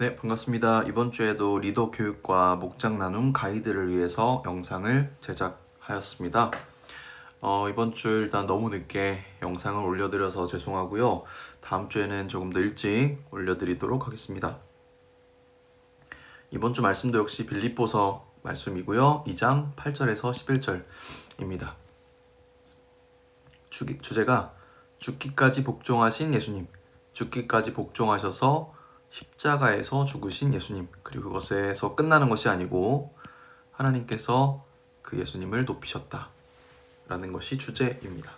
네, 반갑습니다. 이번 주에도 리더 교육과 목장 나눔 가이드를 위해서 영상을 제작하였습니다. 어, 이번 주 일단 너무 늦게 영상을 올려드려서 죄송하고요. 다음 주에는 조금 더 일찍 올려드리도록 하겠습니다. 이번 주 말씀도 역시 빌립보서 말씀이고요. 2장 8절에서 11절입니다. 주, 주제가 죽기까지 복종하신 예수님, 죽기까지 복종하셔서 십자가에서 죽으신 예수님, 그리고 그것에서 끝나는 것이 아니고 하나님께서 그 예수님을 높이셨다. 라는 것이 주제입니다.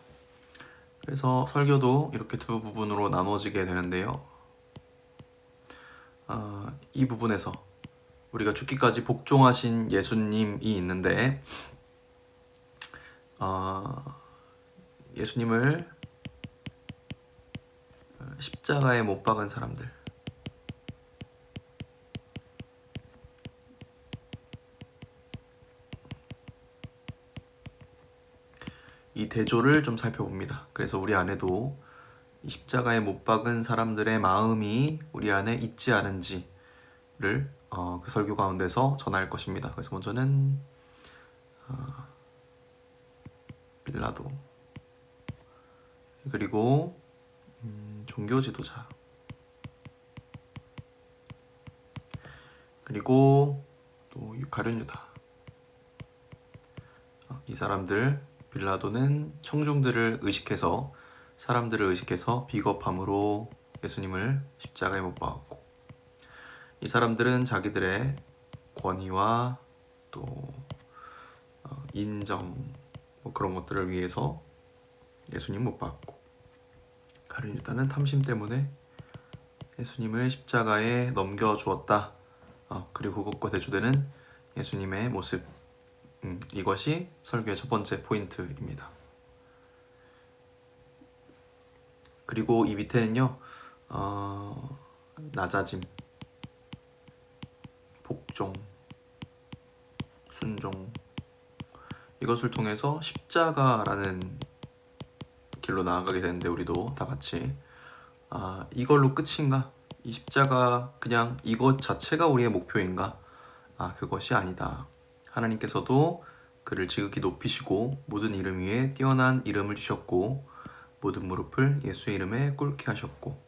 그래서 설교도 이렇게 두 부분으로 나눠지게 되는데요. 아, 이 부분에서 우리가 죽기까지 복종하신 예수님이 있는데, 아, 예수님을 십자가에 못 박은 사람들, 이 대조를 좀 살펴봅니다. 그래서 우리 안에도 이 십자가에 못 박은 사람들의 마음이 우리 안에 있지 않은지를 어, 그 설교 가운데서 전할 것입니다. 그래서 먼저는 어, 빌라도 그리고 음, 종교 지도자 그리고 또 가룟 유다 어, 이 사람들 빌라도는 청중들을 의식해서 사람들을 의식해서 비겁함으로 예수님을 십자가에 못 박았고 이 사람들은 자기들의 권위와 또 어, 인정 뭐 그런 것들을 위해서 예수님 못 박았고 가룟 유다는 탐심 때문에 예수님을 십자가에 넘겨 주었다. 어, 그리고 그것과 대조되는 예수님의 모습 음, 이것이 설교의 첫 번째 포인트입니다. 그리고 이 밑에는요, 어, 낮아짐, 복종, 순종, 이것을 통해서 십자가라는 길로 나아가게 되는데 우리도 다 같이 아, 이걸로 끝인가? 이 십자가 그냥 이것 자체가 우리의 목표인가? 아, 그것이 아니다. 하나님께서도 그를 지극히 높이시고 모든 이름 위에 뛰어난 이름을 주셨고 모든 무릎을 예수의 이름에 꿇게 하셨고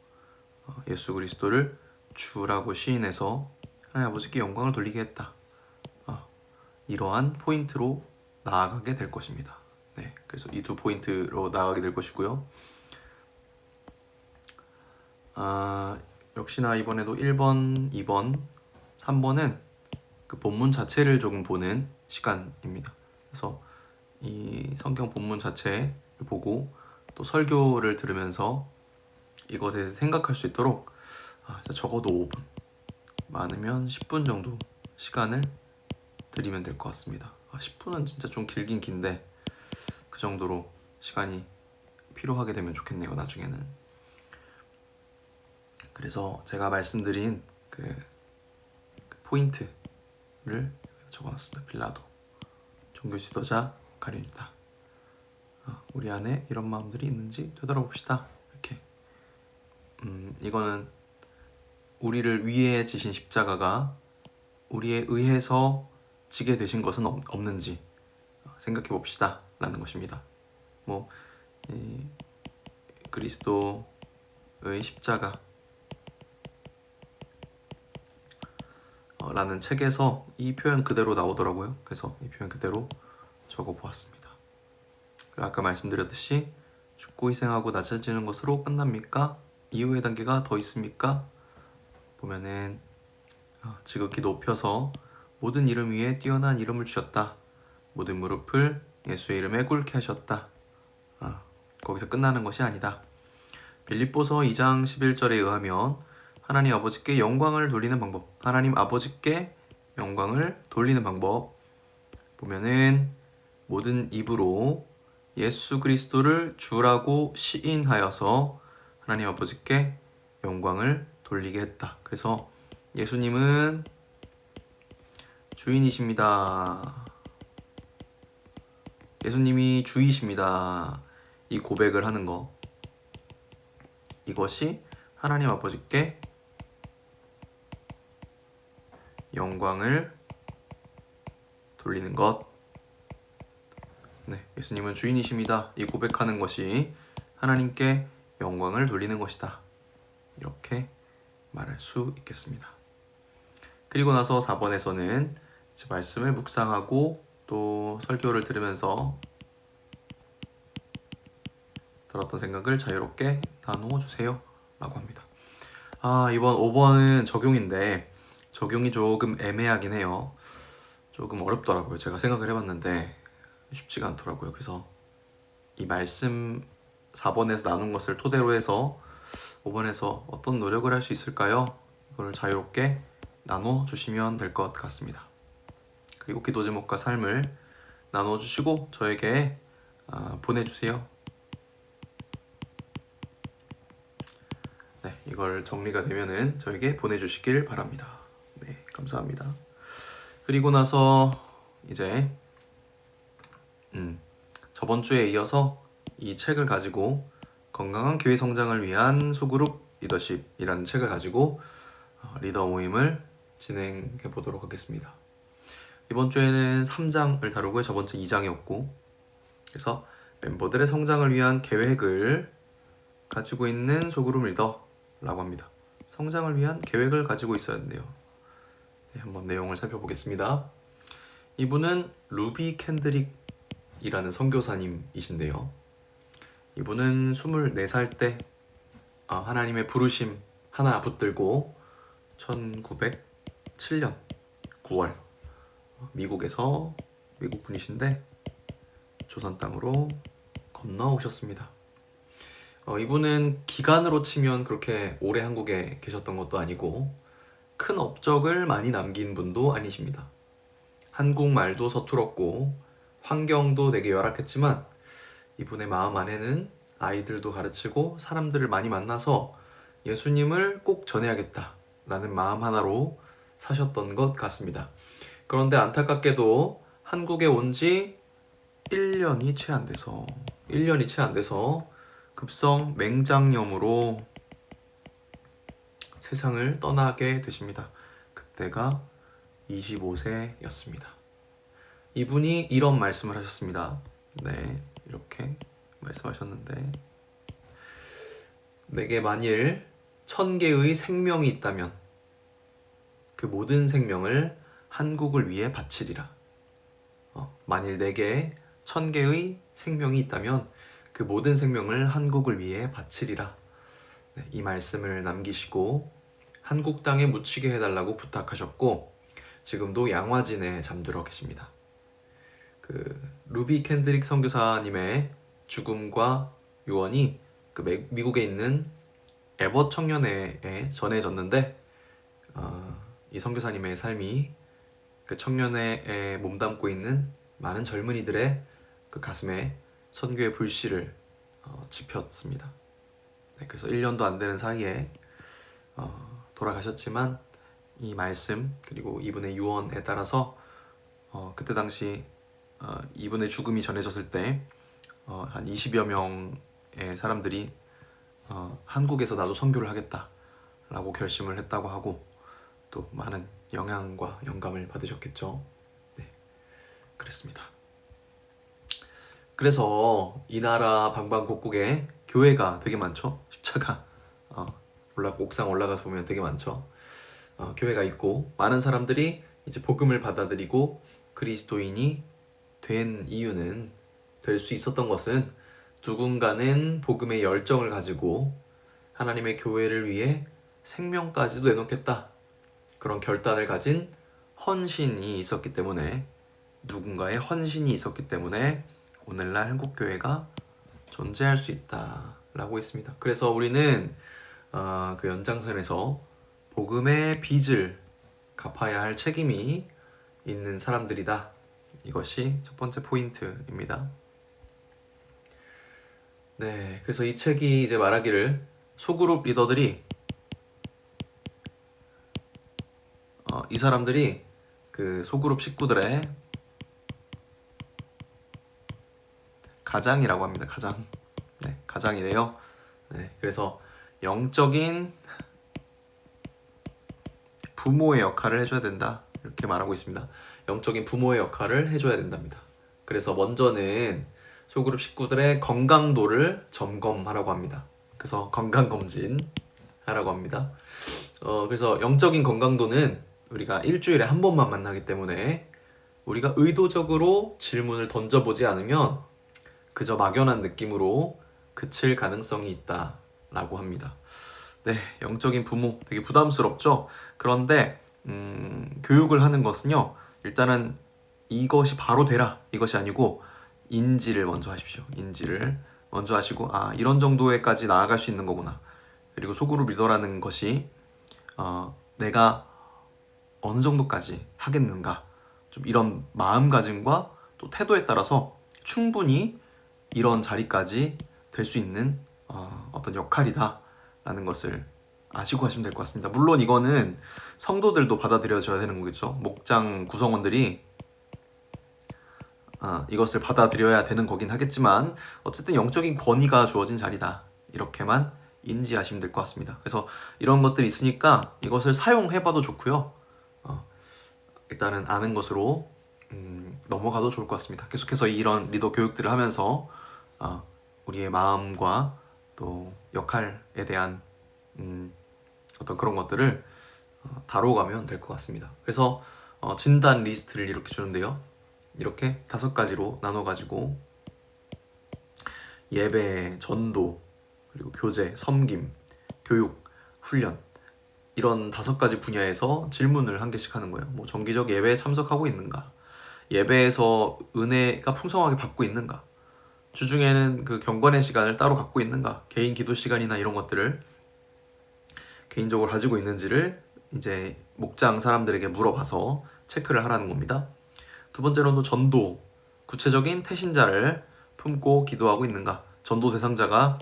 어, 예수 그리스도를 주라고 시인해서 하나님 아버지께 영광을 돌리게 했다. 어, 이러한 포인트로 나아가게 될 것입니다. 네, 그래서 이 두 포인트로 나아가게 될 것이고요. 아, 역시나 이번에도 1번, 2번, 3번은 그 본문 자체를 조금 보는 시간입니다. 그래서 이 성경 본문 자체를 보고 또 설교를 들으면서 이것에 대해서 생각할 수 있도록 아, 적어도 5분, 많으면 10분 정도 시간을 드리면 될 것 같습니다. 아, 10분은 진짜 좀 길긴 긴데 그 정도로 시간이 필요하게 되면 좋겠네요. 나중에는. 그래서 제가 말씀드린 그, 그 포인트 를 적어놨습니다. 빌라도 종교 지도자 가룟유다. 어, 우리 안에 이런 마음들이 있는지 되돌아봅시다. 이렇게 음, 이거는 우리를 위해 지신 십자가가 우리에 의해서 지게 되신 것은 없, 없는지 생각해 봅시다. 라는 것입니다. 뭐 그리스도의 십자가 라는 책에서 이 표현 그대로 나오더라고요. 그래서 이 표현 그대로 적어 보았습니다. 아까 말씀드렸듯이 죽고 희생하고 낮아지는 것으로 끝납니까? 이후의 단계가 더 있습니까? 보면은 아, 지극히 높여서 모든 이름 위에 뛰어난 이름을 주셨다. 모든 무릎을 예수의 이름에 꿇게 하셨다. 아, 거기서 끝나는 것이 아니다. 빌립보서 2장 11절에 의하면 하나님 아버지께 영광을 돌리는 방법. 하나님 아버지께 영광을 돌리는 방법. 보면은 모든 입으로 예수 그리스도를 주라고 시인하여서 하나님 아버지께 영광을 돌리게 했다. 그래서 예수님은 주인이십니다. 예수님이 주이십니다. 이 고백을 하는 거. 이것이 하나님 아버지께 영광을 돌리는 것. 네, 예수님은 주인이십니다. 이 고백하는 것이 하나님께 영광을 돌리는 것이다. 이렇게 말할 수 있겠습니다. 그리고 나서 4번에서는 말씀을 묵상하고 또 설교를 들으면서 들었던 생각을 자유롭게 나누어 주세요. 라고 합니다. 아, 이번 5번은 적용인데 적용이 조금 애매하긴 해요. 조금 어렵더라고요. 제가 생각을 해봤는데 쉽지가 않더라고요. 그래서 이 말씀 4번에서 나눈 것을 토대로 해서 5번에서 어떤 노력을 할 수 있을까요? 이걸 자유롭게 나눠 주시면 될 것 같습니다. 그리고 기도 제목과 삶을 나눠 주시고 저에게 아, 보내주세요. 네, 이걸 정리가 되면은 저에게 보내주시길 바랍니다. 네, 감사합니다. 그리고 나서 이제 음, 저번 주에 이어서 이 책을 가지고 건강한 교회 성장을 위한 소그룹 리더십이라는 책을 가지고 어, 리더 모임을 진행해 보도록 하겠습니다. 이번 주에는 3장을 다루고 저번 주 2장이었고 그래서 멤버들의 성장을 위한 계획을 가지고 있는 소그룹 리더라고 합니다. 성장을 위한 계획을 가지고 있어야 된대요. 네, 한번 내용을 살펴보겠습니다. 이분은 루비 캔드릭이라는 선교사님이신데요. 이분은 24살 때 아, 하나님의 부르심 하나 붙들고 1907년 9월 미국에서 미국 분이신데 조선 땅으로 건너오셨습니다. 어, 이분은 기간으로 치면 그렇게 오래 한국에 계셨던 것도 아니고 큰 업적을 많이 남긴 분도 아니십니다. 한국말도 서툴었고 환경도 되게 열악했지만 이분의 마음 안에는 아이들도 가르치고 사람들을 많이 만나서 예수님을 꼭 전해야겠다 라는 마음 하나로 사셨던 것 같습니다. 그런데 안타깝게도 한국에 온 지 1년이 채 안 돼서 1년이 채 안 돼서 급성 맹장염으로 세상을 떠나게 되십니다. 그때가 25세였습니다. 이분이 이런 말씀을 하셨습니다. 네, 이렇게 말씀하셨는데 내게 만일 천 개의 생명이 있다면 그 모든 생명을 한국을 위해 바치리라. 어, 만일 내게 천 개의 생명이 있다면 그 모든 생명을 한국을 위해 바치리라. 네, 이 말씀을 남기시고 한국 땅에 묻히게 해달라고 부탁하셨고 지금도 양화진에 잠들어 계십니다. 그 루비 캔드릭 선교사님의 죽음과 유언이 그 미- 미국에 있는 에버 청년회에 전해졌는데 어, 이 선교사님의 삶이 그 청년회에 몸담고 있는 많은 젊은이들의 그 가슴에 선교의 불씨를 어, 지폈습니다. 네, 그래서 1년도 안 되는 사이에 어, 돌아가셨지만 이 말씀 그리고 이분의 유언에 따라서 어, 그때 당시 어, 이분의 죽음이 전해졌을 때 어, 한 20여 명의 사람들이 어, 한국에서 나도 선교를 하겠다라고 결심을 했다고 하고 또 많은 영향과 영감을 받으셨겠죠. 네, 그랬습니다. 그래서 이 나라 방방곡곡에 교회가 되게 많죠. 십자가 어, 올라 옥상 올라가서 보면 되게 많죠. 어, 교회가 있고 많은 사람들이 이제 복음을 받아들이고 그리스도인이 된 이유는 될 수 있었던 것은 누군가는 복음의 열정을 가지고 하나님의 교회를 위해 생명까지도 내놓겠다 그런 결단을 가진 헌신이 있었기 때문에 누군가의 헌신이 있었기 때문에 오늘날 한국 교회가 존재할 수 있다라고 했습니다. 그래서 우리는 어, 그 연장선에서 복음의 빚을 갚아야 할 책임이 있는 사람들이다. 이것이 첫 번째 포인트입니다. 네, 그래서 이 책이 이제 말하기를 소그룹 리더들이 어, 이 사람들이 그 소그룹 식구들의 가장이라고 합니다. 가장. 네, 가장이래요. 네, 그래서 영적인 부모의 역할을 해줘야 된다. 이렇게 말하고 있습니다. 영적인 부모의 역할을 해줘야 된답니다. 그래서 먼저는 소그룹 식구들의 건강도를 점검하라고 합니다. 그래서 건강 검진 하라고 합니다. 어, 그래서 영적인 건강도는 우리가 일주일에 한 번만 만나기 때문에 우리가 의도적으로 질문을 던져보지 않으면 그저 막연한 느낌으로 그칠 가능성이 있다 라고 합니다. 네, 영적인 부모 되게 부담스럽죠. 그런데 음, 교육을 하는 것은요, 일단은 이것이 바로 되라 이것이 아니고 인지를 먼저 하십시오. 인지를 먼저 하시고 아 이런 정도에까지 나아갈 수 있는 거구나. 그리고 소그룹 리더라는 것이 어, 내가 어느 정도까지 하겠는가 좀 이런 마음가짐과 또 태도에 따라서 충분히 이런 자리까지 될 수 있는 어, 어떤 역할이다라는 것을 아시고 하시면 될 것 같습니다. 물론 이거는 성도들도 받아들여져야 되는 거겠죠. 목장 구성원들이 아, 이것을 받아들여야 되는 거긴 하겠지만 어쨌든 영적인 권위가 주어진 자리다 이렇게만 인지하시면 될 것 같습니다. 그래서 이런 것들이 있으니까 이것을 사용해봐도 좋고요. 어, 일단은 아는 것으로 음, 넘어가도 좋을 것 같습니다. 계속해서 이런 리더 교육들을 하면서 어, 우리의 마음과 또 역할에 대한 음, 어떤 그런 것들을 어, 다뤄가면 될 것 같습니다. 그래서 어, 진단 리스트를 이렇게 주는데요. 이렇게 다섯 가지로 나눠가지고 예배, 전도, 그리고 교제, 섬김, 교육, 훈련 이런 다섯 가지 분야에서 질문을 한 개씩 하는 거예요. 뭐 정기적 예배에 참석하고 있는가? 예배에서 은혜가 풍성하게 받고 있는가? 주중에는 그 경건의 시간을 따로 갖고 있는가? 개인 기도 시간이나 이런 것들을 개인적으로 가지고 있는지를 이제 목장 사람들에게 물어봐서 체크를 하라는 겁니다. 두 번째로는 전도, 구체적인 태신자를 품고 기도하고 있는가? 전도 대상자가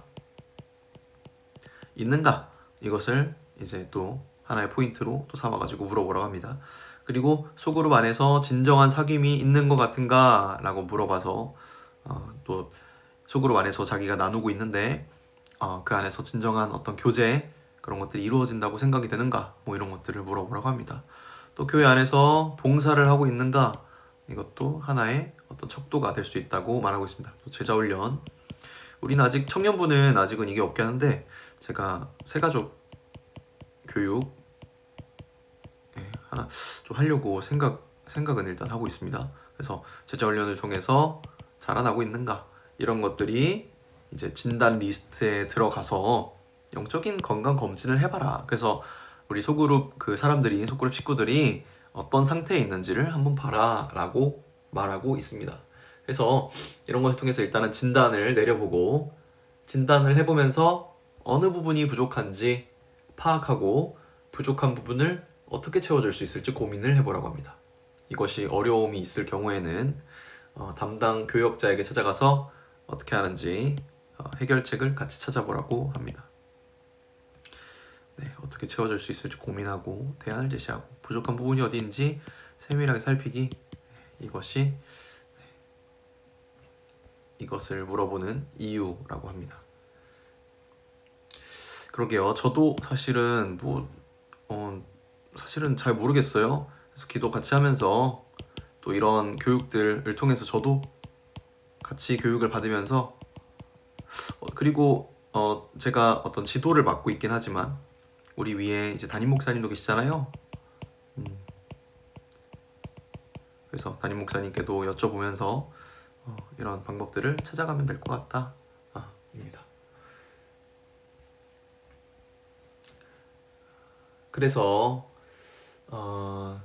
있는가? 이것을 이제 또 하나의 포인트로 또 삼아가지고 물어보라고 합니다. 그리고 소그룹 안에서 진정한 사귐이 있는 것 같은가? 라고 물어봐서 어, 또 소그룹 안에서 자기가 나누고 있는데 어, 그 안에서 진정한 어떤 교제 그런 것들이 이루어진다고 생각이 되는가? 뭐 이런 것들을 물어보라고 합니다. 또 교회 안에서 봉사를 하고 있는가? 이것도 하나의 어떤 척도가 될 수 있다고 말하고 있습니다. 또 제자 훈련. 우리는 아직 청년부는 아직은 이게 없긴 한데 제가 새가족 교육 예, 하나 좀 하려고 생각 생각은 일단 하고 있습니다. 그래서 제자 훈련을 통해서 자라나고 있는가 이런 것들이 이제 진단 리스트에 들어가서 영적인 건강 검진을 해봐라. 그래서 우리 소그룹 그 사람들이 소그룹 식구들이 어떤 상태에 있는지를 한번 봐라라고 말하고 있습니다. 그래서 이런 것을 통해서 일단은 진단을 내려보고 진단을 해보면서 어느 부분이 부족한지 파악하고 부족한 부분을 어떻게 채워줄 수 있을지 고민을 해보라고 합니다. 이것이 어려움이 있을 경우에는 어, 담당 교역자에게 찾아가서 어떻게 하는지 어, 해결책을 같이 찾아보라고 합니다. 네, 어떻게 채워줄 수 있을지 고민하고 대안을 제시하고 부족한 부분이 어디인지 세밀하게 살피기 이것이 네, 이것을 물어보는 이유라고 합니다. 그러게요. 저도 사실은 뭐 어, 사실은 잘 모르겠어요. 그래서 기도 같이 하면서 또 이런 교육들을 통해서 저도 같이 교육을 받으면서 어, 그리고 어, 제가 어떤 지도를 맡고 있긴 하지만 우리 위에 이제 담임 목사님도 계시잖아요. 음. 그래서 담임 목사님께도 여쭤보면서 어, 이런 방법들을 찾아가면 될 것 같다. 아, 입니다. 그래서 어,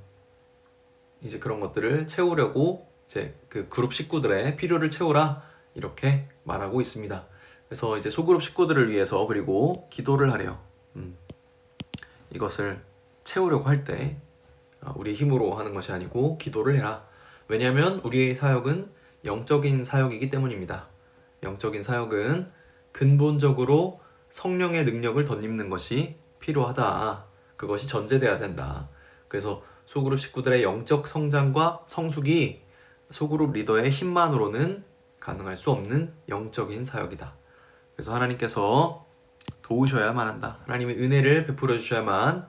이제 그런 것들을 채우려고 이제 그 그룹 식구들의 필요를 채우라 이렇게 말하고 있습니다. 그래서 이제 소그룹 식구들을 위해서 그리고 기도를 하래요. 음. 이것을 채우려고 할때 어, 우리 힘으로 하는 것이 아니고 기도를 해라. 왜냐하면 우리의 사역은 영적인 사역이기 때문입니다. 영적인 사역은 근본적으로 성령의 능력을 덧입는 것이 필요하다. 그것이 전제돼야 된다. 그래서 소그룹 식구들의 영적 성장과 성숙이 소그룹 리더의 힘만으로는 가능할 수 없는 영적인 사역이다. 그래서 하나님께서 도우셔야만 한다. 하나님의 은혜를 베풀어 주셔야만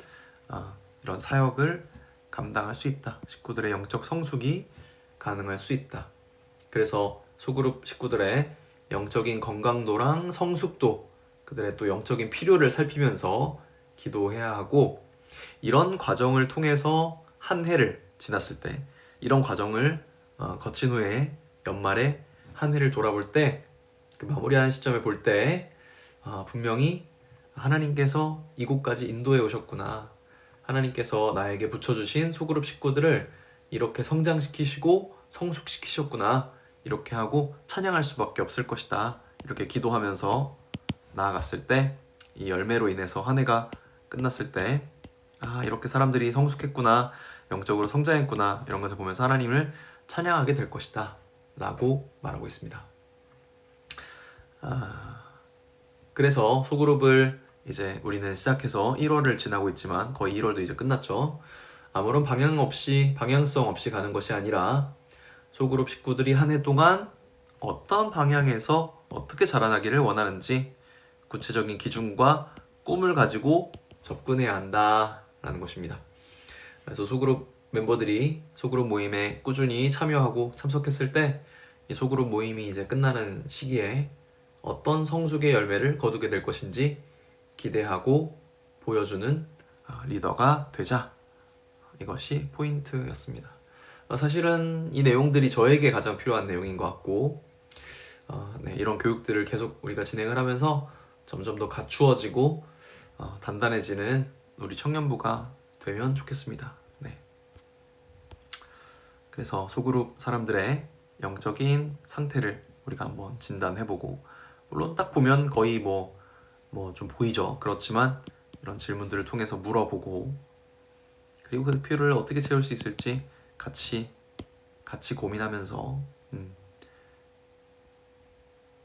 어, 이런 사역을 감당할 수 있다. 식구들의 영적 성숙이 가능할 수 있다. 그래서 소그룹 식구들의 영적인 건강도랑 성숙도, 그들의 또 영적인 필요를 살피면서 기도해야 하고 이런 과정을 통해서 한 해를 지났을 때 이런 과정을 어, 거친 후에 연말에 한 해를 돌아볼 때 그 마무리하는 시점에 볼때 아, 분명히 하나님께서 이곳까지 인도해 오셨구나. 하나님께서 나에게 붙여주신 소그룹 식구들을 이렇게 성장시키시고 성숙시키셨구나. 이렇게 하고 찬양할 수밖에 없을 것이다. 이렇게 기도하면서 나아갔을 때 이 열매로 인해서 한 해가 끝났을 때 아, 이렇게 사람들이 성숙했구나. 영적으로 성장했구나. 이런 것을 보면서 하나님을 찬양하게 될 것이다. 라고 말하고 있습니다. 아, 그래서 소그룹을 이제 우리는 시작해서 1월을 지나고 있지만 거의 1월도 이제 끝났죠. 아무런 방향 없이 방향성 없이 가는 것이 아니라 소그룹 식구들이 한 해 동안 어떤 방향에서 어떻게 자라나기를 원하는지 구체적인 기준과 꿈을 가지고 접근해야 한다라는 것입니다. 그래서 소그룹 멤버들이 소그룹 모임에 꾸준히 참여하고 참석했을 때 이 소그룹 모임이 이제 끝나는 시기에 어떤 성숙의 열매를 거두게 될 것인지 기대하고 보여주는 아, 리더가 되자 이것이 포인트였습니다. 어, 사실은 이 내용들이 저에게 가장 필요한 내용인 것 같고 어, 네, 이런 교육들을 계속 우리가 진행을 하면서 점점 더 갖추어지고 어, 단단해지는 우리 청년부가 되면 좋겠습니다. 네. 그래서 소그룹 사람들의 영적인 상태를 우리가 한번 진단해보고 물론 딱 보면 거의 뭐 뭐 좀 보이죠. 그렇지만 이런 질문들을 통해서 물어보고 그리고 그 필요를 어떻게 채울 수 있을지 같이 같이 고민하면서 음,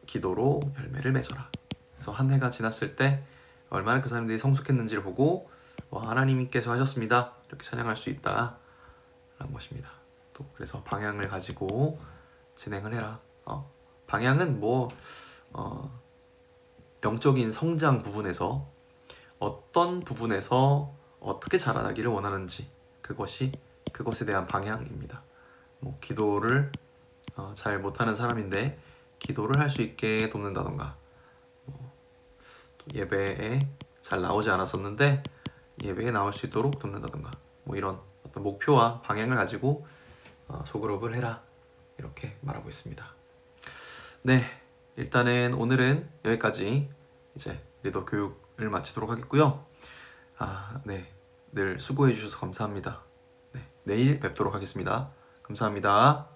기도로 열매를 맺어라. 그래서 한 해가 지났을 때 얼마나 그 사람들이 성숙했는지를 보고 와, 하나님께서 하셨습니다. 이렇게 찬양할 수 있다라는 것입니다. 또 그래서 방향을 가지고 진행을 해라. 어, 방향은 뭐 어, 영적인 성장 부분에서 어떤 부분에서 어떻게 자라나기를 원하는지 그것이 그것에 대한 방향입니다. 뭐 기도를 어, 잘 못하는 사람인데 기도를 할 수 있게 돕는다던가 뭐, 또 예배에 잘 나오지 않았었는데 예배에 나올 수 있도록 돕는다던가 뭐 이런 어떤 목표와 방향을 가지고 어, 소그룹을 해라 이렇게 말하고 있습니다. 네, 일단은 오늘은 여기까지 이제 리더 교육을 마치도록 하겠고요. 아, 네, 늘 수고해 주셔서 감사합니다. 네, 내일 뵙도록 하겠습니다. 감사합니다.